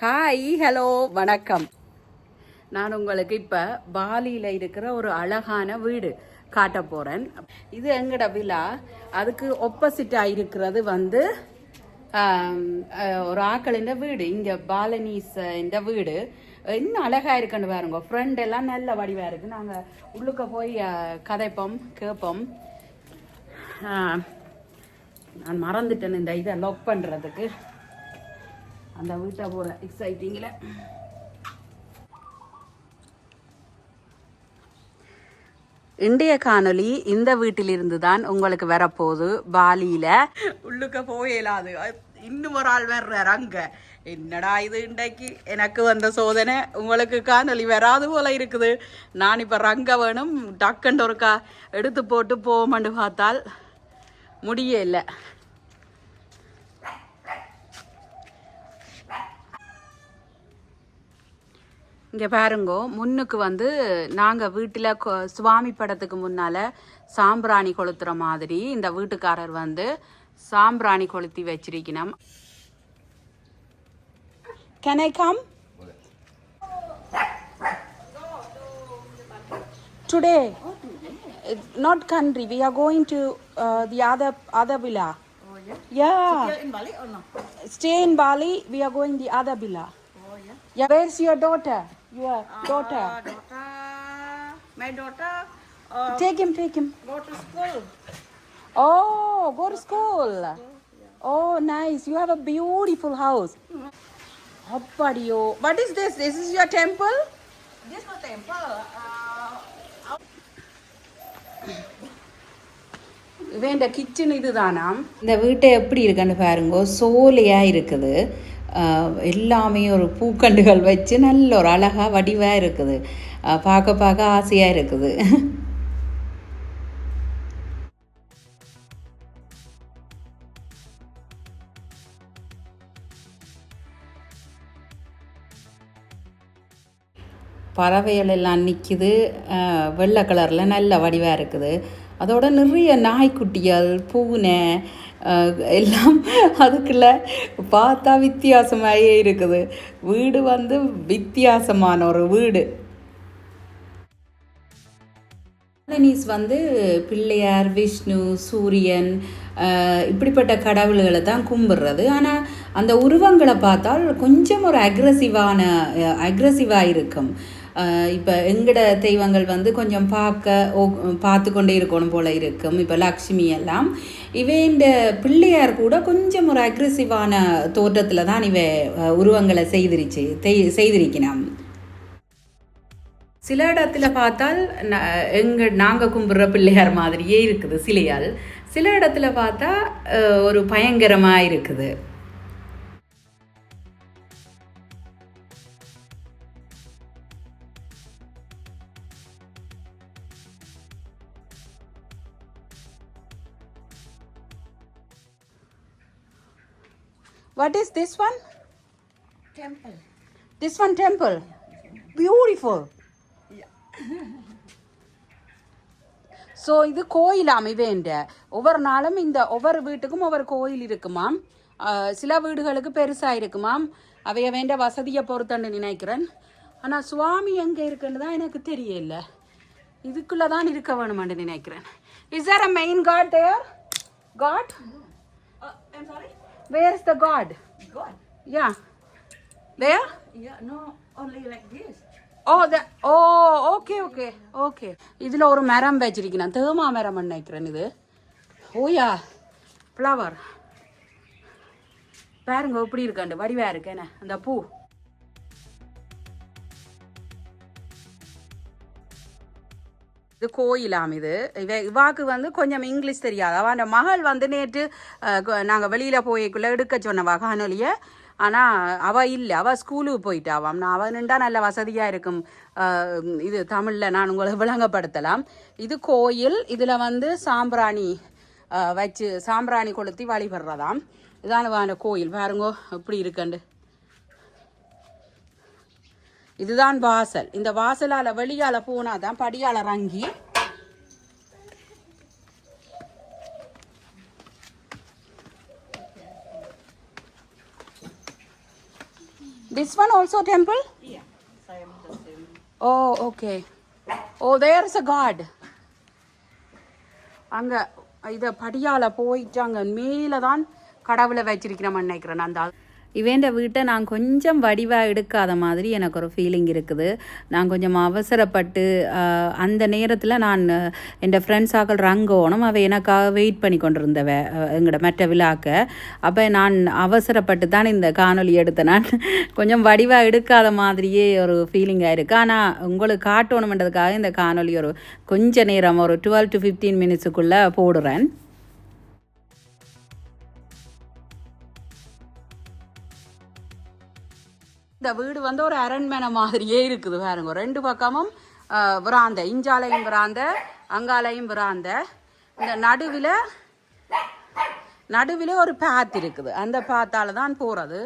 Hi hello வணக்கம். நான் உங்களுக்கு இப்போ பாலியில் இருக்கிற ஒரு அழகான வீடு காட்ட போகிறேன் இது எங்கட விழா? அதுக்கு ஒப்போசிட்டாக இருக்கிறது வந்து ஒரு ஆக்களின் வீடு. இங்கே பாலனீஸ் இந்த வீடு. இன்னும் அழகாக இருக்குன்னு பாருங்க. ஃப்ரெண்ட் எல்லாம் நல்ல வடிவாக இருக்குது நாங்கள் உள்ளுக்க போய் கதைப்போம் கேட்போம் நான் மறந்துட்டேன் இந்த இதை லாக் பண்ணுறதுக்கு அந்த வீட்டை போகிற எக்ஸைட்டிங்கில் இந்திய காணொளி இந்த வீட்டிலிருந்து தான் உங்களுக்கு வரப்போகுது. பாலியில. உள்ளுக்க போயிடாது இன்னும் ஒரு ஆள் வர்றார் அங்க. என்னடா இது இன்றைக்கு? எனக்கு வந்த சோதனை உங்களுக்கு காணொளி வராது போல இருக்குது. நான் இப்ப ரங்க வேணும். டக்குன்னு ஒருக்கா எடுத்து போட்டு போவோம்னு பார்த்தால் முடிய இல்லை. இங்கே பாருங்கோ முன்னுக்கு வந்து நாங்கள் வீட்டில் சுவாமி படத்துக்கு முன்னால் சாம்பிராணி கொளுத்துற மாதிரி இந்த வீட்டுக்காரர் வந்து சாம்பிராணி கொளுத்தி வச்சிருக்கணும் can I come today not country we are going to uh, the other other villa Oh yeah. yeah You're in Bali or no? stay in bali we are going the other villa Oh yeah. yeah where's your daughter your daughter Uh, daughter, my daughter uh, Take him, take him. go to school. Oh, go to school. Oh, nice. You have a beautiful house. Appadiyo. What is this? This is your temple? This no temple. Uh, வேண்ட kitchen இதுதானாம் இந்த வீட்டை எப்படி இருக்குன்னு பாருங்க சோலையாக இருக்குது ஆஹ் எல்லாமே ஒரு பூக்கண்டுகள் வச்சு நல்ல ஒரு அழகாக வடிவாக இருக்குது. பார்க்க பார்க்க ஆசையாக இருக்குது. பறவைகள் எல்லாம் நிற்கிது வெள்ளை கலரில் நல்ல வடிவாக இருக்குது. அதோட நிறைய நாய்க்குட்டிகள் பூனை எல்லாம் அதுக்குள்ள பார்த்தா வித்தியாசமாகவே இருக்குது. வீடு வந்து வித்தியாசமான ஒரு வீடு. காலனிஸ் வந்து பிள்ளையார் விஷ்ணு சூரியன் அஹ், இப்படிப்பட்ட கடவுள்களை தான் கும்பிடுறது. ஆனால் அந்த உருவங்களை பார்த்தால் கொஞ்சம் ஒரு அக்ரஸிவான அக்ரஸிவாக இருக்கும். இப்போ எங்கட தெய்வங்கள் வந்து கொஞ்சம் பார்க்க ஓ பார்த்து கொண்டே இருக்கணும் போல் இருக்கும். இப்போ லக்ஷ்மி எல்லாம். இவேண்ட பிள்ளையார் கூட கொஞ்சம் ஒரு அக்ரெசிவான தோற்றத்தில் தான் இவ உருவங்களை செய்திருச்சு தெய் செய்திருக்கிறான். சில இடத்துல பார்த்தால் ந- எங்க நாங்கள் கும்பிட்ற பிள்ளையார் மாதிரியே இருக்குது சிலையால். சில இடத்துல பார்த்தா ஒரு பயங்கரமாக இருக்குது. What is this one? temple. This one temple. Beautiful. So இது கோயிலாம் இவேண்ட ஒவ்வொரு நாளும் இந்த ஒவ்வொரு வீட்டுக்கும் ஒவ்வொரு கோயில் இருக்குமாம் சில வீடுகளுக்கு பெருசாக இருக்குமாம் அவைய வேண்ட வசதியை பொறுத்தன்னு நினைக்கிறேன். ஆனால் சுவாமி எங்கே இருக்குன்னு தான் எனக்கு தெரியல. இதுக்குள்ளே தான் இருக்க வேணுமென்று நினைக்கிறேன். Is there a main god there god Uh, where is the god God. Yeah there Yeah, no, only like this. The oh okay okay okay இதில் ஒரு மரம் வச்சிருக்கேன் தேமா மரம் நினைக்கிறேன் இது? ஓயா ஃப்ளவர் பாருங்க எப்படி இருக்காண்டு வடிவா இருக்கேனே அந்த பூ. இது கோயிலாம் இது. இவ இவாக்கு வந்து கொஞ்சம் இங்கிலீஷ் தெரியாது. அவன் அந்த மகள் வந்து நேற்று நாங்கள் வெளியில் போய்க்குள்ளே எடுக்க சொன்னவா காணொலியை ஆனால் அவள் இல்லை. அவள் ஸ்கூலுக்கு போயிட்டாவாம் நான் அவள் நின்றா நல்ல வசதியாக இருக்கும். இது தமிழில் நான் உங்களை விளங்கப்படுத்தலாம். இது கோயில். இதில் வந்து சாம்பிராணி வச்சு சாம்பிராணி கொளுத்தி வழிபடுறதாம். இதான் அந்த கோயில். பாருங்கோ எப்படி இருக்குண்டு இதுதான் வாசல் இந்த வாசலால் வெளியால் போனால் தான் படியால் இறங்கி This one also temple? Yeah, same the same. Oh, okay. Oh, there's a god. அங்க படியால போயிட்டு அங்க மேலே தான் கடவுளை வச்சிருக்கிறோம் நினைக்கிறேன் அந்த இவேண்ட வீட்டை நான் கொஞ்சம் வடிவாக எடுக்காத மாதிரி எனக்கு ஒரு ஃபீலிங் இருக்குது. நான் கொஞ்சம் அவசரப்பட்டு அந்த நேரத்தில் நான் என் ஃப்ரெண்ட்ஸ் ஆக்கள் ரங்கோணும் அவள் எனக்காக வெயிட் பண்ணி கொண்டிருந்தவ எங்களோட மற்ற விழாக்க. அப்போ நான் அவசரப்பட்டு தான் இந்த காணொலி எடுத்தேன். நான் கொஞ்சம் வடிவாக எடுக்காத மாதிரியே ஒரு ஃபீலிங்காக இருக்குது ஆனால் உங்களுக்கு காட்டணுமென்றதுக்காக இந்த காணொலி ஒரு கொஞ்ச நேரம் ஒரு டுவெல் டு ஃபிஃப்டீன் மினிட்ஸுக்குள்ளே போடுறேன். இந்த வீடு வந்து ஒரு அரண்மனை மாதிரியே இருக்குது பாருங்க. ரெண்டு பக்கமும் அஹ், விராந்த. இஞ்சாலையும் விராந்த அங்காலையும் விராந்த. இந்த நடுவில் நடுவில் ஒரு பாத் இருக்குது. அந்த பாத்தால தான் போகிறது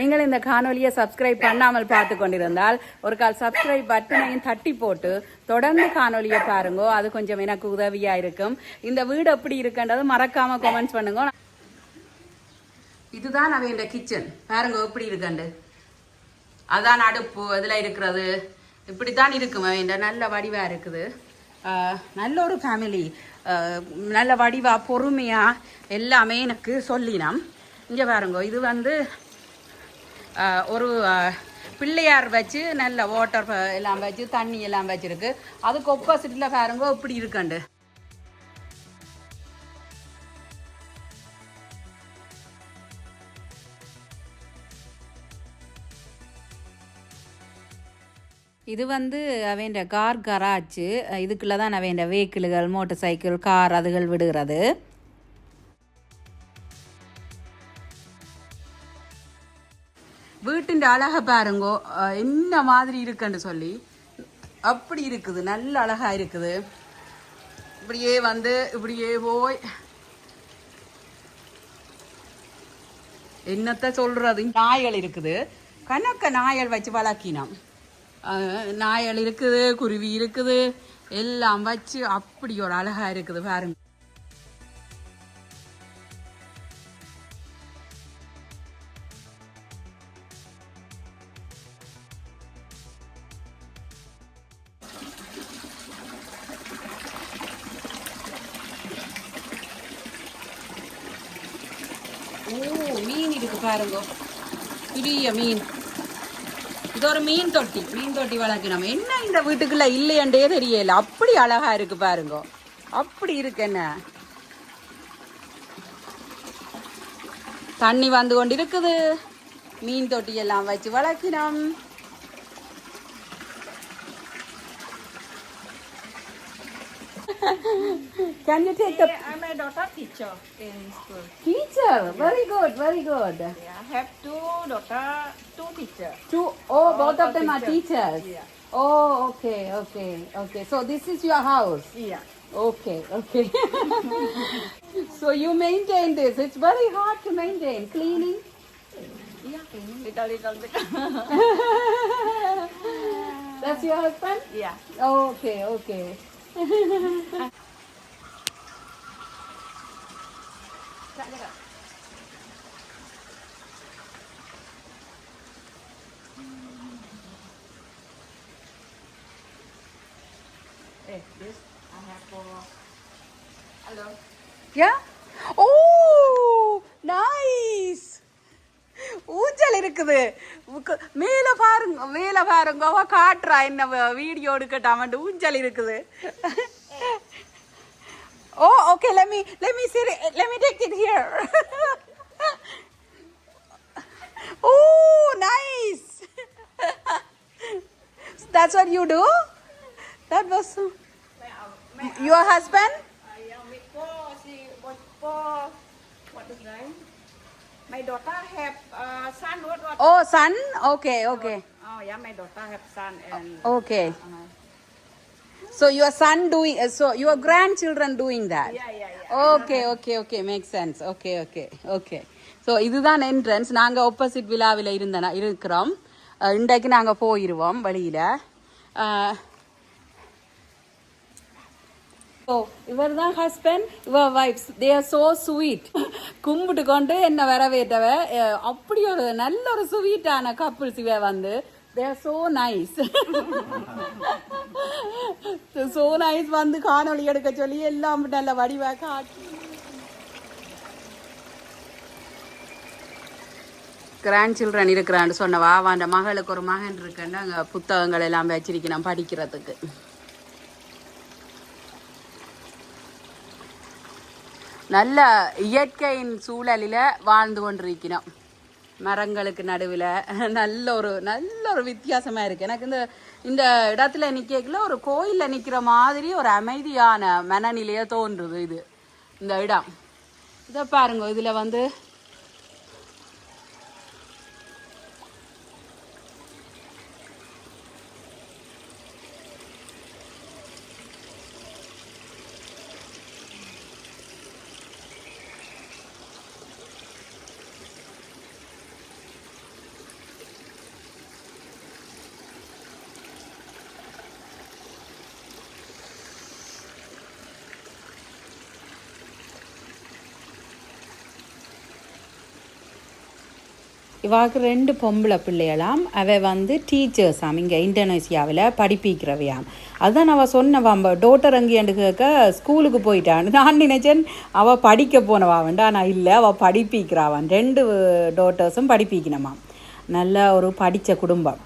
நீங்கள் இந்த காணொலியை சப்ஸ்கிரைப் பண்ணாமல் பார்த்து கொண்டிருந்தால் ஒரு கால் சப்ஸ்கிரைப் பட்டனையும் தட்டி போட்டு தொடர்ந்து காணொலியை பாருங்க. அது கொஞ்சம் எனக்கு உதவியா இருக்கும். இந்த வீடு எப்படி இருக்குன்றது மறக்காம கமெண்ட்ஸ் பண்ணுங்க. இதுதான் அவன் இந்த கிச்சன் பாருங்க எப்படி இருக்கண்டு. அதான் அடுப்பு இதில் இருக்கிறது. இப்படித்தான் இருக்கும் அவன் நல்ல வடிவாக இருக்குது. நல்ல ஒரு ஃபேமிலி நல்ல வடிவாக பொறுமையாக எல்லாமே எனக்கு சொல்லினோம். இங்கே பாருங்க இது வந்து ஒரு பிள்ளையார் வச்சு நல்ல வாட்டர் எல்லாம் வச்சு தண்ணி எல்லாம் வச்சுருக்கு. அதுக்கு ஒப்போசிட்டில் பாருங்க இப்படி இருக்காண்டு. இது வந்து அவன் கார் கராச்சு இதுக்குள்ள தான் அவன் வெஹிக்கிள்கள் மோட்டர் சைக்கிள் கார் அதுகள் விடுகிறது. வீட்டின் அழகை பாருங்கோ. என்ன மாதிரி இருக்குன்னு சொல்லி. அப்படி இருக்குது நல்ல அழகா இருக்குது. இப்படியே வந்து இப்படியே போய். என்னத்த சொல்றது? நாய்கள் இருக்குது. கணக்க நாயல் வச்சு வளர்க்கினோம். நாயல் இருக்குது குருவி இருக்குது. எல்லாம் வச்சு அப்படி ஒரு அழகா இருக்குது பாருங்க. பெரிய மீன். இது ஒரு மீன் தொட்டி. மீன் தொட்டி வளர்க்கணும் என்ன இந்த வீட்டுக்குள்ள இல்லையண்டே தெரியல. அப்படி அழகா இருக்கு பாருங்க. அப்படி இருக்கு என்ன? தண்ணி வந்து கொண்டு இருக்குது மீன் தொட்டி எல்லாம் வச்சு வளர்க்கணும் Can you take the I'm a daughter teacher in school. teacher? Very good, very good. Yeah, I have two daughter, two teacher. Two, oh, both of them are teachers. Yeah. Oh, okay, okay, okay. So this is your house. Yeah. Okay, okay. so you maintain this. It's very hard to maintain. Cleaning. Yeah, cleaning little little bit. That's your husband? yeah. Okay, okay. This I have for. Hello. Yeah? Oh, nice. ஊஞ்சல் இருக்குது உக்கு- மேல பாருங்க மேல பாருங்க அவ காட்டுறா என்ன video எடுக்கட்டாமட்டு ஊஞ்சல் இருக்குது ஓ okay let me let me see it. let me take it here oh nice that's what you do that was so your husband I am with four. She was four. What is name? My daughter have uh, son. What what? oh son okay okay Oh yeah, my daughter have son and. okay Uh, So your son doing, uh, so your grandchildren doing that? Yeah, yeah, yeah. Okay okay okay make sense okay okay okay so இதுதான் entrance நாங்கள் opposite விழாவில் இருந்தனா இருக்கிறோம் அஹ் இன்றைக்கு நாங்கள் போயிடுவோம் வழியில் ஓ இவர் தான் ஹஸ்பண்ட் இவர் wife's they are so sweet கும்பிட்டு கொண்டு என்ன வரவேற்றவ அப்படி ஒரு நல்ல ஒரு ஸ்வீட்டான கப்புள்ஸ் இவ வந்து they are so nice so nice வந்து காணொளி எடுக்க சொல்லி எல்லாம் நல்ல வடிவாக காட்டி. கிராண்ட் சில்ட்ரன் இருக்கிறான்னு சொன்னவா அவன் மகளுக்கு ஒரு மகன் இருக்குன்னு அங்கே புத்தகங்கள் எல்லாம் வச்சிருக்கணும் படிக்கிறதுக்கு. நல்ல இயற்கையின் சூழலில் வாழ்ந்து கொண்டிருக்கிறோம். மரங்களுக்கு நடுவில் நல்ல ஒரு நல்ல ஒரு வித்தியாசமாக இருக்குது எனக்கு இந்த இந்த இடத்துல நிற்கல ஒரு கோயிலில் நிற்கிற மாதிரி ஒரு அமைதியான மனநிலையை தோன்றுது இது. இந்த இடம். இதை பாருங்க இதில் வந்து இவாக்கு ரெண்டு பொம்பளை பிள்ளைகளாம் அவ வந்து டீச்சர்ஸாம் இங்கே இந்தோனேசியாவில் படிப்பிக்கிறவையாம். அதுதான் அவள் சொன்னவாம் டோட்டர் அங்கேயாண்டு கேட்க ஸ்கூலுக்கு போயிட்டான் நான் நினைச்சேன் அவள் படிக்க போனவாவன்டா நான் இல்லை அவள் படிப்பிக்கிறாவான் ரெண்டு டோட்டர்ஸும் படிப்பிக்கணுமாம். நல்ல ஒரு படித்த குடும்பம்.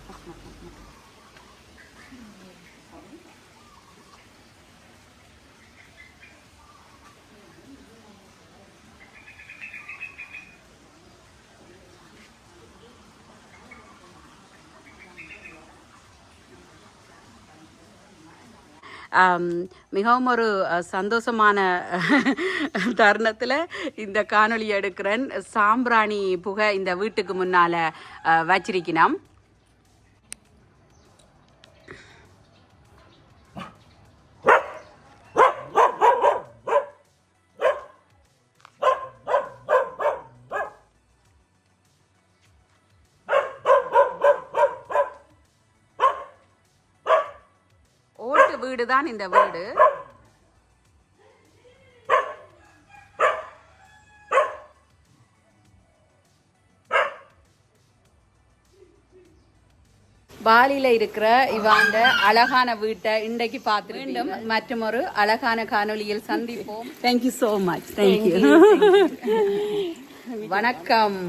மிகவும் ஒரு சந்தோஷமான தருணத்தில் இந்த காணொளி எடுக்கிறேன். சாம்பிராணி புகை இந்த வீட்டுக்கு முன்னால் வச்சிருக்கணும் ஓட்டு வீடு தான் இந்த வீடு. பாலியில் இருக்கிற இவாண்ட அழகான வீட்டை இன்றைக்கு பார்த்து மீண்டும் மற்றும் ஒரு அழகான காணொளியில் சந்திப்போம். தேங்க்யூ ஸோ மச் தேங்க்யூ வணக்கம்.